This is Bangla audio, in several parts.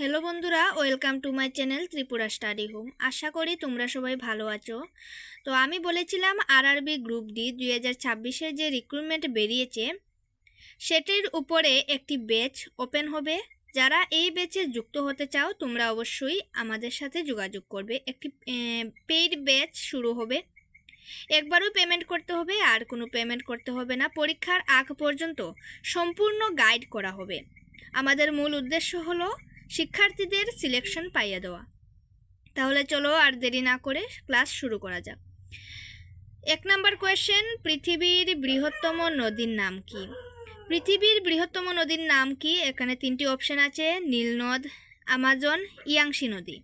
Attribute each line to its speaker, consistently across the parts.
Speaker 1: হ্যালো বন্ধুরা welcome to my channel Tripura study home আশা করি তোমরা সবাই ভালো আছো। তো আমি বলেছিলাম আরআরবি গ্রুপ ডি দুই হাজার ছাব্বিশের যে রিক্রুটমেন্ট বেরিয়েছে, সেটির উপরে একটি ব্যাচ ওপেন হবে। যারা এই ব্যাচে যুক্ত হতে চাও, তোমরা অবশ্যই আমাদের সাথে যোগাযোগ করবে। একটি পেইড ব্যাচ শুরু হবে। একবারও পেমেন্ট করতে হবে, আর কোনো পেমেন্ট করতে হবে না। পরীক্ষার আগ পর্যন্ত সম্পূর্ণ গাইড করা হবে। আমাদের মূল উদ্দেশ্য হলো শিক্ষার্থীদের সিলেকশন পাইয়ে দেওয়া। তাহলে চলো আর দেরি না করে ক্লাস শুরু করা যাক। এক নম্বর কোয়েশ্চেন পৃথিবীর বৃহত্তম নদীর নাম কি? পৃথিবীর বৃহত্তম নদীর নাম কি? এখানে তিনটি অপশন আছে নীলনদ আমাজন ইয়াংশি নদী।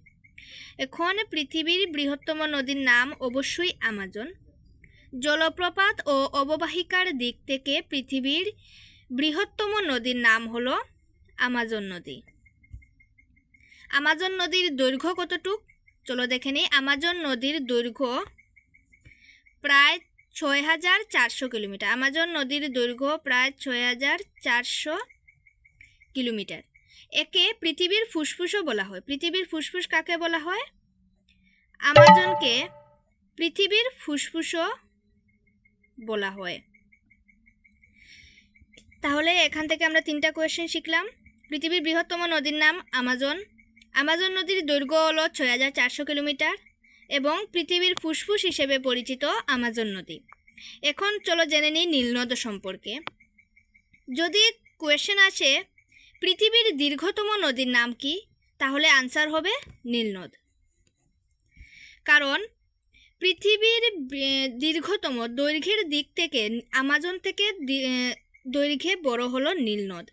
Speaker 1: এখন পৃথিবীর বৃহত্তম নদীর নাম অবশ্যই আমাজন। জলপ্রপাত ও অববাহিকার দিক থেকে পৃথিবীর বৃহত্তম নদীর নাম হলো আমাজন নদী। আমাজন নদীর দৈর্ঘ্য কতটুক? চলো দেখে নিই। আমাজন নদীর দৈর্ঘ্য প্রায় ছয় হাজার চারশো কিলোমিটার। আমাজন নদীর দৈর্ঘ্য প্রায় ছয় হাজার চারশো কিলোমিটার। একে পৃথিবীর ফুসফুসও বলা হয়। পৃথিবীর ফুসফুস কাকে বলা হয়? আমাজনকে পৃথিবীর ফুসফুসও বলা হয়। তাহলে এখান থেকে আমরা তিনটা কোয়েশ্চেন শিখলাম। পৃথিবীর বৃহত্তম নদীর নাম আমাজন। আমাজন নদীর দৈর্ঘ্য হল ছয় হাজার চারশো কিলোমিটার এবং পৃথিবীর ফুসফুস হিসেবে পরিচিত আমাজন নদী। এখন চলো জেনে নিই নীলনদ সম্পর্কে। যদি কোয়েশ্চেন আসে, পৃথিবীর দীর্ঘতম নদীর নাম কি? তাহলে আনসার হবে নীলনদ কারণ পৃথিবীর দীর্ঘতম দৈর্ঘ্যের দিক থেকে আমাজন থেকে দৈর্ঘ্যে বড় হলো নীলনদ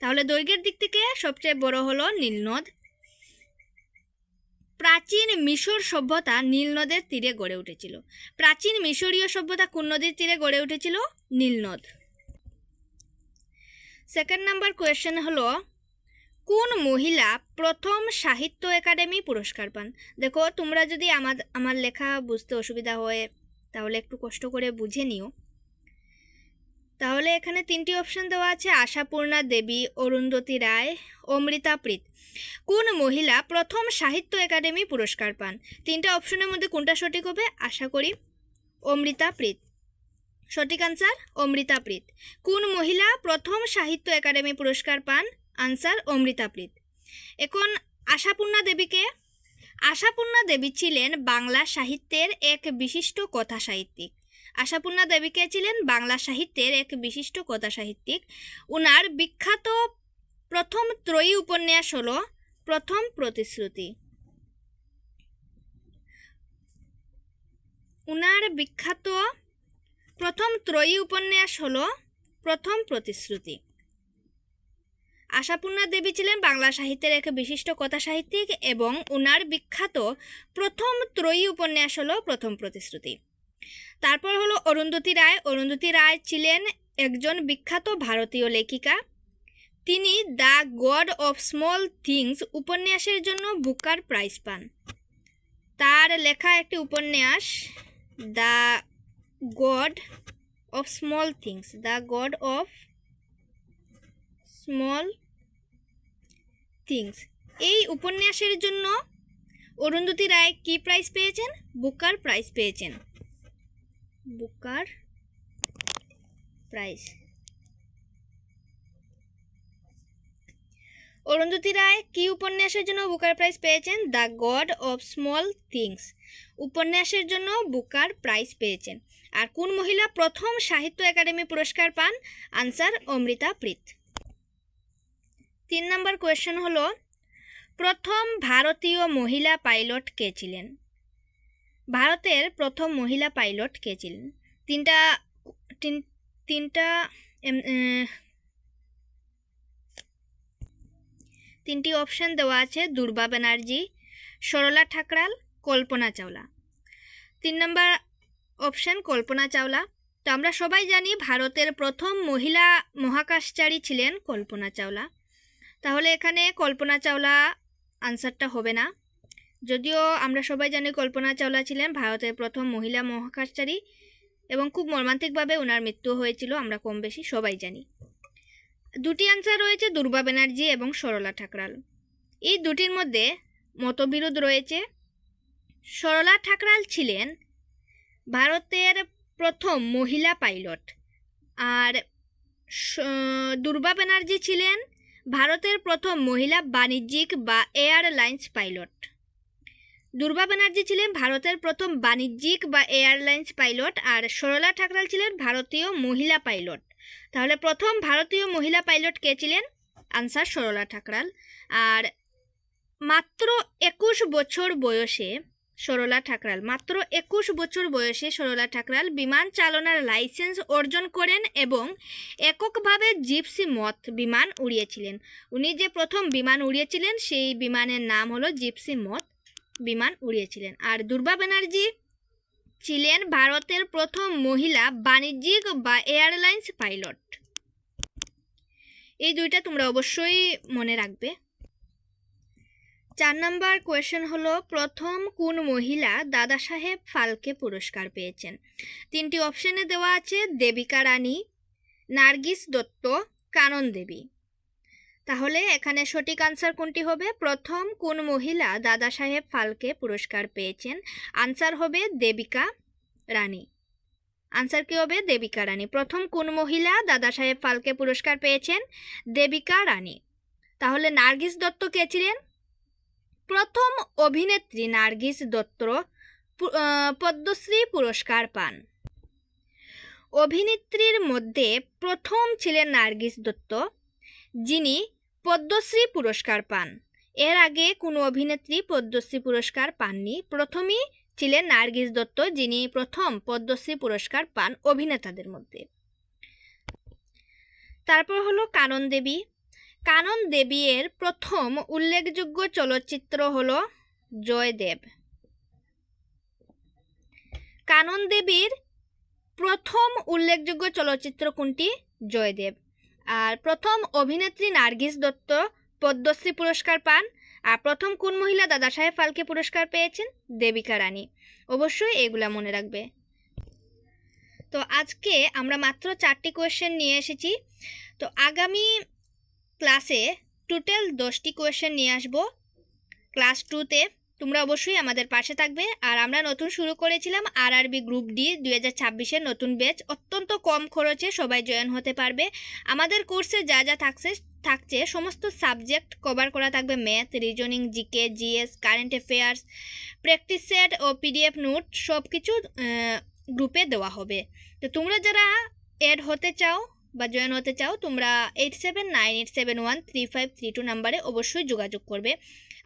Speaker 1: তাহলে দৈর্ঘ্যের দিক থেকে সবচেয়ে বড় হলো নীলনদ প্রাচীন মিশর সভ্যতা নীল নদের তীরে গড়ে উঠেছিল। প্রাচীন মিশরীয় সভ্যতা কোন নদীর তীরে গড়ে উঠেছিল? নীলনদ সেকেন্ড নাম্বার কোয়েশ্চেন হলো, কোন মহিলা প্রথম সাহিত্য একাডেমি পুরস্কার পান? দেখো, তোমরা যদি আমার আমার লেখা বুঝতে অসুবিধা হয়, তাহলে একটু কষ্ট করে বুঝে নিও। তাহলে এখানে তিনটি অপশন দেওয়া আছে, আশাপূর্ণা দেবী, অরুন্ধতী রায়, অমৃতা প্রীত। কোন মহিলা প্রথম সাহিত্য একাডেমি পুরস্কার পান? তিনটা অপশনের মধ্যে কোনটা সঠিক হবে? আশা করি অমৃতা প্রীত। সঠিক আনসার অমৃতা প্রীত। কোন মহিলা প্রথম সাহিত্য একাডেমি পুরস্কার পান? আনসার অমৃতা প্রীত। এখন আশাপূর্ণা দেবীকে। আশাপূর্ণা দেবী ছিলেন বাংলা সাহিত্যের এক বিশিষ্ট কথা সাহিত্যিক আশাপূর্ণা দেবীকে ছিলেন? বাংলা সাহিত্যের এক বিশিষ্ট কথা সাহিত্যিক। উনার বিখ্যাত প্রথম ত্রয়ী উপন্যাস হল প্রথম প্রতিশ্রুতি। উনার বিখ্যাত প্রথম ত্রয়ী উপন্যাস হল প্রথম প্রতিশ্রুতি। আশাপূর্ণা দেবী ছিলেন বাংলা সাহিত্যের এক বিশিষ্ট কথা সাহিত্যিক এবং উনার বিখ্যাত প্রথম ত্রয়ী উপন্যাস হল প্রথম প্রতিশ্রুতি। তারপর হলো অরুন্ধতী রায়। অরুন্ধতী রায় ছিলেন একজন বিখ্যাত ভারতীয় লেখিকা। তিনি the God of Small Things উপন্যাসের জন্য বুকার প্রাইজ পান। তার লেখা একটি উপন্যাস, the God of Small Things, the God of Small Things. এই উপন্যাসের জন্য অরুন্ধতী রায় কি প্রাইজ পেয়েছেন? বুকার প্রাইজ পেয়েছেন। বুকার প্রাইজ অরুন্ধতী রায় কি উপন্যাসের জন্য বুকার প্রাইজ পেয়েছেন? The God of Small Things. উপন্যাসের জন্য বুকার প্রাইজ পেয়েছেন। আর কোন মহিলা প্রথম সাহিত্য একাডেমি পুরস্কার পান? আনসার অমৃতা প্রীত। তিন নম্বর কোয়েশ্চেন হলো, প্রথম ভারতীয় মহিলা পাইলট কে ছিলেন? ভারতের প্রথম মহিলা পাইলট কে ছিলেন? তিনটা, তিন- তিনটা তিনটি অপশন দেওয়া আছে দুর্বা ব্যানার্জি, সরলা ঠাকরাল, কল্পনা চাওলা। তিন নম্বর অপশন কল্পনা চাওলা। তো আমরা সবাই জানি ভারতের প্রথম মহিলা মহাকাশচারী ছিলেন কল্পনা চাওলা। তাহলে এখানে কল্পনা চাওলা আনসারটা হবে না। যদিও আমরা সবাই জানি কল্পনা চাওলা ছিলেন ভারতের প্রথম মহিলা মহাকাশচারী এবং খুব মর্মান্তিকভাবে ওনার মৃত্যু হয়েছিল, আমরা কম বেশি সবাই জানি। দুটি আনসার রয়েছে দুর্বা ব্যানার্জি এবং সরলা ঠাকরাল। এই দুটির মধ্যে মতবিরোধ রয়েছে। সরলা ঠাকরাল ছিলেন ভারতের প্রথম মহিলা পাইলট আর দুর্বা ব্যানার্জি ছিলেন ভারতের প্রথম মহিলা বাণিজ্যিক বা এয়ারলাইন্স পাইলট। দুর্বা ব্যানার্জি ছিলেন ভারতের প্রথম বাণিজ্যিক বা এয়ারলাইন্স পাইলট আর সরলা ঠাকরাল ছিলেন ভারতীয় মহিলা পাইলট। তাহলে প্রথম ভারতীয় মহিলা পাইলট কে ছিলেন? আনসার সরলা ঠাকরাল। আর মাত্র একুশ বছর বয়সে সরলা ঠাকরাল, মাত্র একুশ বছর বয়সে সরলা ঠাকরাল বিমান চালনার লাইসেন্স অর্জন করেন এবং এককভাবে জিপসি মথ বিমান উড়িয়েছিলেন। উনি যে প্রথম বিমান উড়িয়েছিলেন, সেই বিমানের নাম হলো জিপসি মথ। বিমান উড়িয়েছিলেন। আর দুর্বা ব্যানার্জি ছিলেন ভারতের প্রথম মহিলা বাণিজ্যিক বা এয়ারলাইন্স পাইলট। এই দুইটা তোমরা অবশ্যই মনে রাখবে। চার নম্বর কোয়েশ্চেন হলো, প্রথম কোন মহিলা দাদা সাহেব ফালকে পুরস্কার পেয়েছেন? তিনটি অপশনে দেওয়া আছে, দেবিকা রানী, নার্গিস দত্ত, কানন দেবী। তাহলে এখানে সঠিক আনসার কোনটি হবে? প্রথম, কোন মহিলা দাদা সাহেব ফালকে পুরস্কার পেয়েছেন? আনসার হবে দেবিকা রানী আনসার কি হবে? দেবিকা রানী প্রথম, কোন মহিলা দাদা সাহেব ফালকে পুরস্কার পেয়েছেন? দেবিকা রানী তাহলে নার্গিস দত্ত কে ছিলেন? প্রথম অভিনেত্রী নার্গিস দত্ত পদ্মশ্রী পুরস্কার পান। অভিনেত্রীর মধ্যে প্রথম ছিলেন নার্গিস দত্ত। যিনি পদ্মশ্রী পুরস্কার পান। এর আগে কোনো অভিনেত্রী পদ্মশ্রী পুরস্কার পাননি। প্রথমেই ছিলেন নার্গিস দত্ত, যিনি প্রথম পদ্মশ্রী পুরস্কার পান অভিনেতাদের মধ্যে। তারপর হলো কানন দেবী। কানন দেবী এর প্রথম উল্লেখযোগ্য চলচ্চিত্র হল জয়দেব। কানন দেবীর প্রথম উল্লেখযোগ্য চলচ্চিত্র কোনটি? জয়দেব। আর প্রথম অভিনেত্রী নার্গিস দত্ত পদ্মশ্রী পুরস্কার পান। আর প্রথম কোন মহিলা দাদা সাহেব ফালকে পুরস্কার পেয়েছেন? দেবিকা রানী। অবশ্যই এগুলা মনে রাখবে। তো আজকে আমরা মাত্র চারটি কোয়েশ্চেন নিয়ে এসেছি। তো আগামী ক্লাসে টোটাল দশটি কোয়েশ্চেন নিয়ে আসব। ক্লাস টুতে তোমরা অবশ্যই আমাদের পাশে থাকবে। আর আমরা নতুন শুরু করেছিলাম আর আরবি গ্রুপ ডি দুই হাজার ছাব্বিশের নতুন ব্যাচ অত্যন্ত কম খরচে সবাই জয়েন হতে পারবে। আমাদের কোর্সে যা যা থাকছে থাকছে, সমস্ত সাবজেক্ট কভার করা থাকবে। Math reasoning GK GS current affairs practice set ও পিডিএফ নোট সব কিছু গ্রুপে দেওয়া হবে। তো তোমরা যারা এড হতে চাও বা জয়েন হতে চাও, তোমরা eight seven nine eight seven one three five three two নাম্বারে অবশ্যই যোগাযোগ করবে।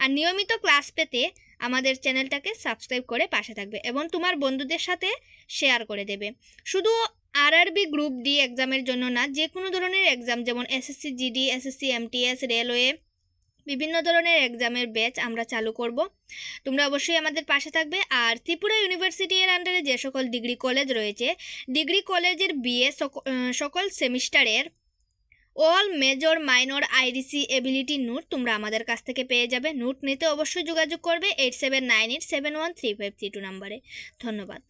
Speaker 1: আর নিয়মিত ক্লাস পেতে আমাদের চ্যানেলটাকে সাবস্ক্রাইব করে পাশে থাকবে এবং তোমার বন্ধুদের সাথে শেয়ার করে দেবে। শুধু আরআরবি গ্রুপ ডি এক্সামের জন্য না যে কোনো ধরনের এক্সাম যেমন SSC GD SSC MTS railway বিভিন্ন ধরনের এক্সামের ব্যাচ আমরা চালু করব। তোমরা অবশ্যই আমাদের পাশে থাকবে। আর ত্রিপুরা ইউনিভার্সিটি এর আন্ডারে যে সকল ডিগ্রি কলেজ রয়েছে ডিগ্রি কলেজের বিএ সকল সেমিস্টারের all major minor IDC ability note তোমরা আমাদের কাছ থেকে পেয়ে যাবে। নোট নিতে অবশ্যই যোগাযোগ করবে eight seven nine eight seven one three five three two নাম্বারে ধন্যবাদ।